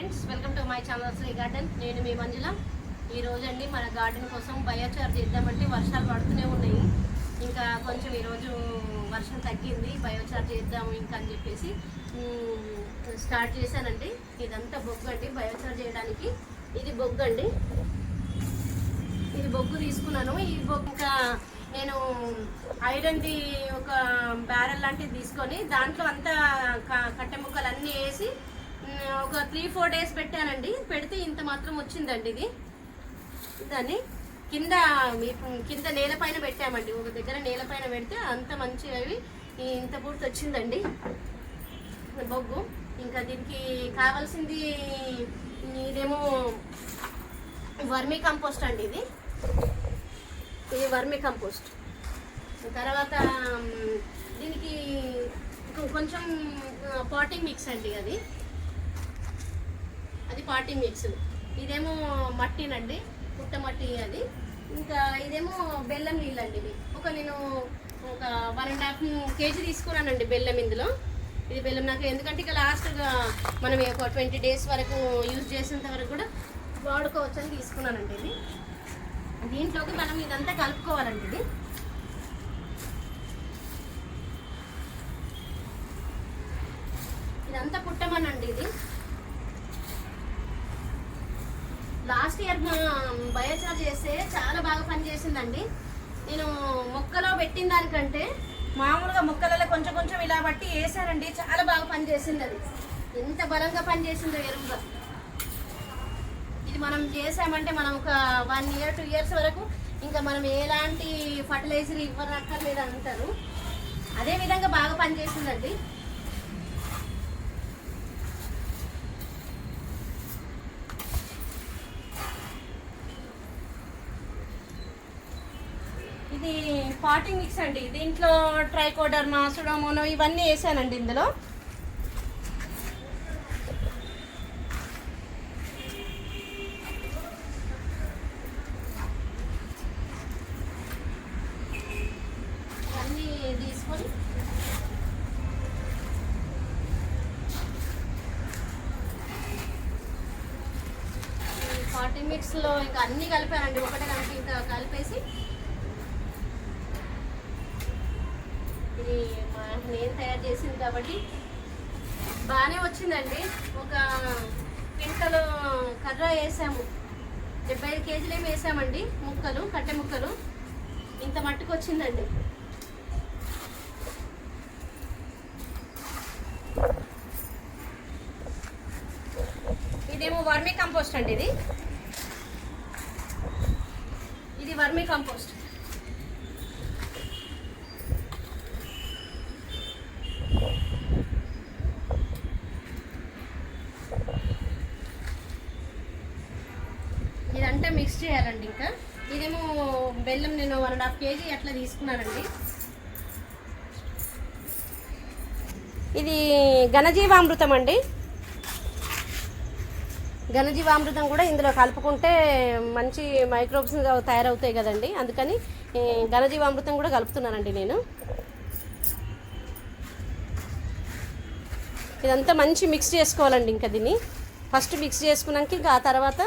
Friends welcome to my channel Sri garden నేను మీ మంజుల. ఈ అండి మన గార్డెన్ కోసం బయోచార్ చేద్దామంటే వర్షాలు పడుతూనే ఉన్నాయి. ఇంకా కొంచెం ఈరోజు వర్షం తగ్గింది బయోచార్ చేద్దాము ఇంకా అని చెప్పేసి స్టార్ట్ చేశానండి. ఇదంతా బొగ్గు అండి బయోచార్ చేయడానికి. ఇది బొగ్గు అండి. ఇది బొగ్గు తీసుకున్నాను. ఈ బొగ్గు ఇంకా నేను ఐరన్ది ఒక బ్యారెల్ లాంటిది తీసుకొని దాంట్లో అంతా క- కట్టె ముక్కలు అన్నీ వేసి ఒక త్రీ ఫోర్ డేస్ పెట్టానండి. పెడితే ఇంత మాత్రం వచ్చిందండి ఇది. దాన్ని కింద మీ- కింద నేల పైన పెట్టామండి. ఒక దగ్గర నేల పైన పెడితే అంత మంచి అవి ఇంత పూర్తి వచ్చిందండి. బొగ్గు. ఇంకా దీనికి కావాల్సింది ఇదేమో వర్మీ కంపోస్ట్ అండి ఇది. ఇది వర్మీ కంపోస్ట్. తర్వాత దీనికి కొంచెం పాటింగ్ మిక్స్ అండి అది. అది పార్టీ మిక్స్ ఇదేమో మట్టినండి పుట్ట మట్టి అది. ఇంకా ఇదేమో బెల్లం నీళ్ళు అండి ఇది ఒక నేను ఒక వన్ అండ్ హాఫ్ కేజీ తీసుకున్నానండి బెల్లం ఇందులో. ఇది బెల్లం నాకు ఎందుకంటే ఇక లాస్ట్గా మనం ఒక ట్వంటీ డేస్ వరకు యూజ్ చేసేంత వరకు కూడా వాడుకోవచ్చు అని తీసుకున్నానండి ఇది. దీంట్లోకి మనం ఇదంతా కలుపుకోవాలండి ఇది. ఇదంతా పుట్టమనండి ఇది. లాస్ట్ ఇయర్ బయోచార్ చేస్తే చాలా బాగా పనిచేసిందండి. నేను మొక్కలో పెట్టిన దానికంటే మామూలుగా మొక్కలలో కొంచెం కొంచెం ఇలా బట్టి వేసానండి చాలా బాగా పనిచేసింది అది. ఎంత బలంగా పనిచేసిందో ఎరువుగా. ఇది మనం చేసామంటే మనం ఒక వన్ ఇయర్ టూ ఇయర్స్ వరకు ఇంకా మనం ఎలాంటి ఫర్టిలైజర్ ఇవ్వనక్కర్లేదు అంటారు. అదే విధంగా బాగా పనిచేసిందండి. ఇది పాటింగ్ మిక్స్ అండి. దీంట్లో ట్రైకోడర్మా సుడోమోనో ఇవన్నీ వేసానండి ఇందులో. ఫార్టీ మిక్స్లో ఇంకా అన్నీ కలిపానండి. ఒకటే కలిపి ఇంకా కలిపేసి ఇది మా నేను తయారు చేసింది కాబట్టి బాగానే వచ్చిందండి. ఒక క్వింటలు కర్ర వేసాము. డెబ్బై ఐదు కేజీలు ఏమి వేసామండి ముక్కలు కట్టె ముక్కలు. ఇంత మట్టుకు వచ్చిందండి. ఇదేమో వర్మీ కంపోస్ట్ అండి ఇది. ఇది వర్మీ కంపోస్ట్ ఇదంతా మిక్స్ చేయాలండి ఇంకా. ఇదేమో బెల్లం నేను వన్ అండ్ హాఫ్ కేజీ అట్లా తీసుకున్నానండి. ఇది ఘనజీవామృతం అండి. ఘనజీవామృతం కూడా ఇందులో కలుపుకుంటే మంచి మైక్రోబ్స్ తయారవుతాయి కదండి. అందుకని ఘనజీవామృతం కూడా కలుపుతున్నానండి నేను. ఇదంతా మంచి మిక్స్ చేసుకోవాలండి ఇంకా దీన్ని. ఫస్ట్ మిక్స్ చేసుకున్నాక ఇంకా ఆ తర్వాత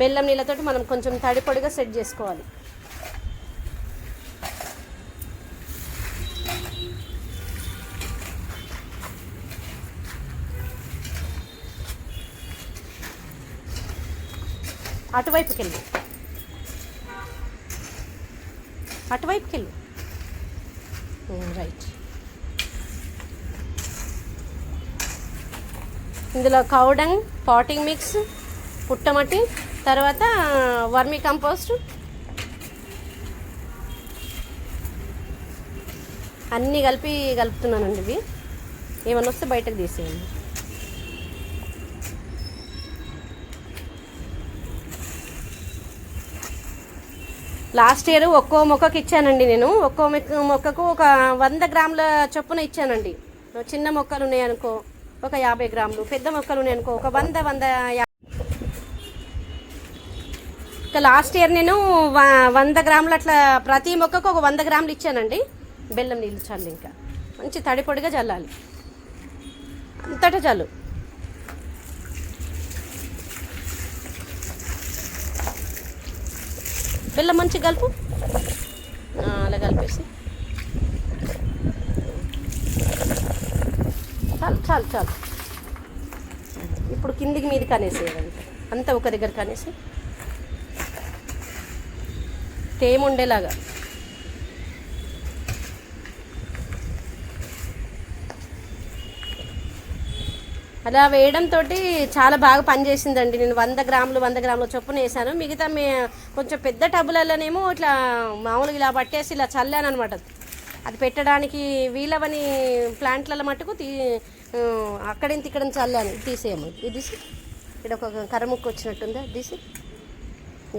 బెల్లం నీళ్ళతోటి మనం కొంచెం తడిపొడిగా సెట్ చేసుకోవాలి. అటువైపుకి వెళ్ళు అటువైపుకి వెళ్ళు రైట్ ఇందులో కౌడంగ్ పాటింగ్ మిక్స్ పుట్టమట్టి తర్వాత వర్మీ కంపోస్ట్. అన్నీ కలిపి కలుపుతున్నానండి ఇవి. ఏమన్నా వస్తే బయటకు తీసేయండి. లాస్ట్ ఇయర్ ఒక్కో మొక్కకి ఇచ్చానండి నేను. ఒక్కో మొక్కకు ఒక వంద గ్రాముల చొప్పున ఇచ్చానండి. చిన్న మొక్కలు ఉన్నాయనుకో ఒక యాభై గ్రాములు పెద్ద మొక్కలు ఉన్నాయనుకో ఒక వంద వంద ఇక లాస్ట్ ఇయర్ నేను వంద గ్రాములు అట్లా ప్రతి మొక్కకు ఒక వంద గ్రాములు ఇచ్చానండి. బెల్లం నీళ్ళు చల్లి ఇంకా. మంచి తడిపొడిగా చల్లాలి. అంతటా చల్లు బెల్లం మంచి కలుపు. అలా కలిపేసి. చాలు చాలు చాలు. ఇప్పుడు కిందికి మీది కనేసేయాలంటే అంతా ఒక దగ్గర కనేసి తేమ ఉండేలాగా అలా వేయడంతో చాలా బాగా పనిచేసిందండి. నేను వంద గ్రాములు వంద గ్రాముల చొప్పున వేసాను. మిగతా మే కొంచెం పెద్ద టబ్బులలోనేమో ఇట్లా మామూలుగా ఇలా పట్టేసి ఇలా చల్లాను అనమాట అది పెట్టడానికి వీలవని ప్లాంట్లలో మట్టుకు తీ అక్కడింత ఇక్కడ చల్లాను. తీసేయము ఇది ఇక్కడ ఒక కరముక్కు వచ్చినట్టుందా? తీసి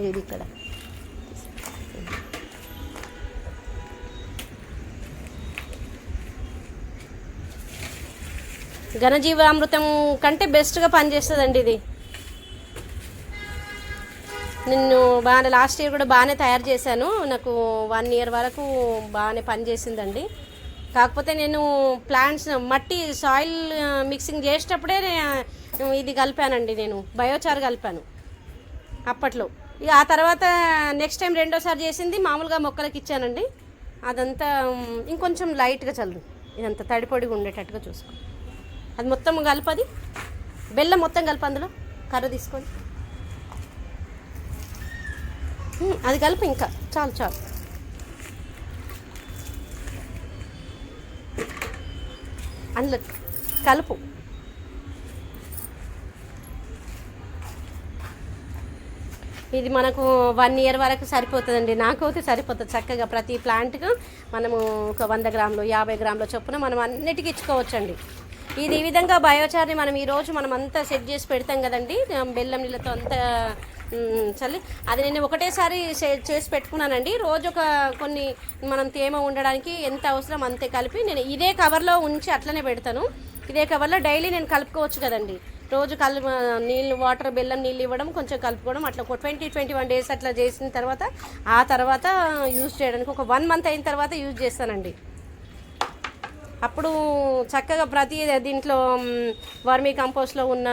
ఇది ఇక్కడ. ఘనజీవామృతం కంటే బెస్ట్గా పనిచేస్తుందండి ఇది. నిన్ను బాగానే లాస్ట్ ఇయర్ కూడా బాగానే తయారు చేశాను. నాకు వన్ ఇయర్ వరకు బాగానే పనిచేసిందండి. కాకపోతే నేను ప్లాంట్స్ మట్టి సాయిల్ మిక్సింగ్ uh, చేసేటప్పుడే ఇది కలిపానండి నేను. బయోచార్ కలిపాను. అప్పట్లో. ఇక ఆ తర్వాత నెక్స్ట్ టైం రెండోసారి చేసింది మామూలుగా మొక్కలకి ఇచ్చానండి. అదంతా um, ఇంకొంచెం లైట్గా చల్లు. ఇదంతా తడిపొడిగా ఉండేటట్టుగా చూసుకో. అది మొత్తం కలపది. బెల్లం మొత్తం కలిపి అందులో. కర్ర తీసుకొని. అది కలిపి ఇంకా. చాలు చాలు. అందులో కలుపు. ఇది మనకు వన్ ఇయర్ వరకు సరిపోతుందండి. నాకైతే సరిపోతుంది చక్కగా ప్రతి ప్లాంట్కు మనము ఒక వంద గ్రాములు యాభై గ్రాముల చొప్పున మనం అన్నిటికీ ఇచ్చుకోవచ్చండి. ఇది ఈ విధంగా బయోచార్ని మనం ఈరోజు మనం అంతా సెట్ చేసి పెడతాం కదండి. బెల్లం నీళ్ళతో అంతా చల్లి అది నేను ఒకటేసారి చేసి పెట్టుకున్నానండి. రోజు ఒక కొన్ని మనం తేమ ఉండడానికి ఎంత అవసరం అంతే కలిపి నేను ఇదే కవర్లో ఉంచి అట్లనే పెడతాను. ఇదే కవర్లో డైలీ నేను కలుపుకోవచ్చు కదండి. రోజు కలు నీళ్ళు వాటర్ బెల్లం నీళ్ళు ఇవ్వడం కొంచెం కలుపుకోవడం అట్లా ఒక ట్వంటీ ట్వంటీ వన్ డేస్ అట్లా చేసిన తర్వాత ఆ తర్వాత యూజ్ చేయడానికి ఒక వన్ మంత్ అయిన తర్వాత యూజ్ చేస్తానండి. అప్పుడు చక్కగా ప్రతి దీంట్లో వర్మీ కంపోస్ట్లో ఉన్న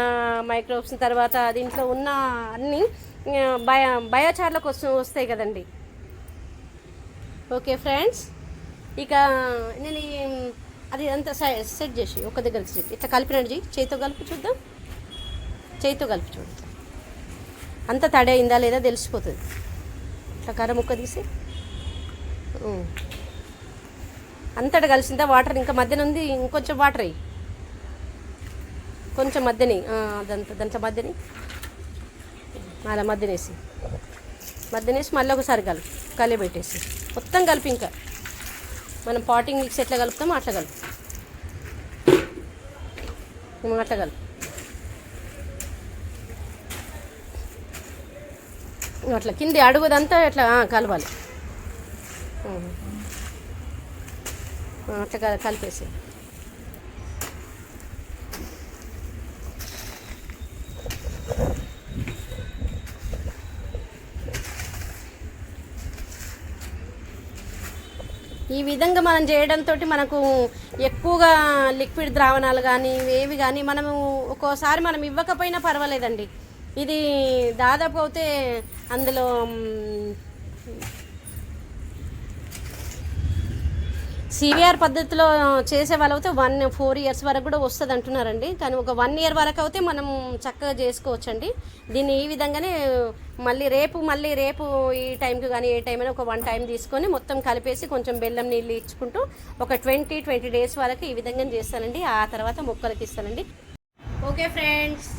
మైక్రోబ్స్ తర్వాత దీంట్లో ఉన్న అన్ని ఆ, బయ బయోచార్లకు వస్తాయి కదండి. ఓకే ఫ్రెండ్స్ ఇక నేను అది అంతా సెట్ చేసి ఒక దగ్గర సెట్ ఇట్లా కలిపినట్టు చెయ్యి చేతితో కలిపి చూద్దాం. చేతితో కలిపి చూడండి అంత తడి అయిందా లేదా తెలిసిపోతుంది. ఇట్లా కర్ర ముక్క తీసి. అంతటా కలిసిందా? వాటర్ ఇంకా మధ్యన ఉంది. ఇంకొంచెం వాటర్ అయ్యి కొంచెం మధ్యని. ఆ, దాంట్లో మధ్యని. అలా మధ్యనేసి. మధ్యనేసి మళ్ళీ ఒకసారి కలుపు కలిపి పెట్టేసి. మొత్తం కలిపి ఇంకా. మనం పాటింగ్ మిక్స్ ఎట్లా కలుపుతామో అట్లా కలుపు. అట్లా కలుపు. అట్లా. కింది అడుగుదంతా ఇట్లా కలవాలి అట్లా కలిపేసి ఈ విధంగా మనం చేయడంతో మనకు ఎక్కువగా లిక్విడ్ ద్రావణాలు కానీ ఏవి కానీ మనము ఒక్కోసారి మనం ఇవ్వకపోయినా పర్వాలేదండి. ఇది దాదాపు అయితే అందులో మ్, సివిఆర్ పద్ధతిలో చేసే వాళ్ళైతే వన్ ఫోర్ ఇయర్స్ వరకు కూడా వస్తుంది అంటున్నారండి కానీ ఒక వన్ ఇయర్ వరకు అయితే మనం చక్కగా చేసుకోవచ్చండి. దీన్ని ఈ విధంగానే మళ్ళీ రేపు మళ్ళీ రేపు ఈ టైంకి కానీ ఏ టైం అయినా ఒక వన్ టైం తీసుకొని మొత్తం కలిపేసి కొంచెం బెల్లం నీళ్ళు ఇచ్చుకుంటూ ఒక ట్వంటీ ట్వంటీ డేస్ వరకు ఈ విధంగా చేస్తానండి. ఆ తర్వాత మొక్కలకి ఇస్తానండి. ఓకే ఫ్రెండ్స్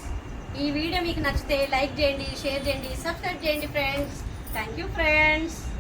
ఈ వీడియో మీకు నచ్చితే లైక్ చేయండి షేర్ చేయండి సబ్స్క్రైబ్ చేయండి ఫ్రెండ్స్ థ్యాంక్ యూ ఫ్రెండ్స్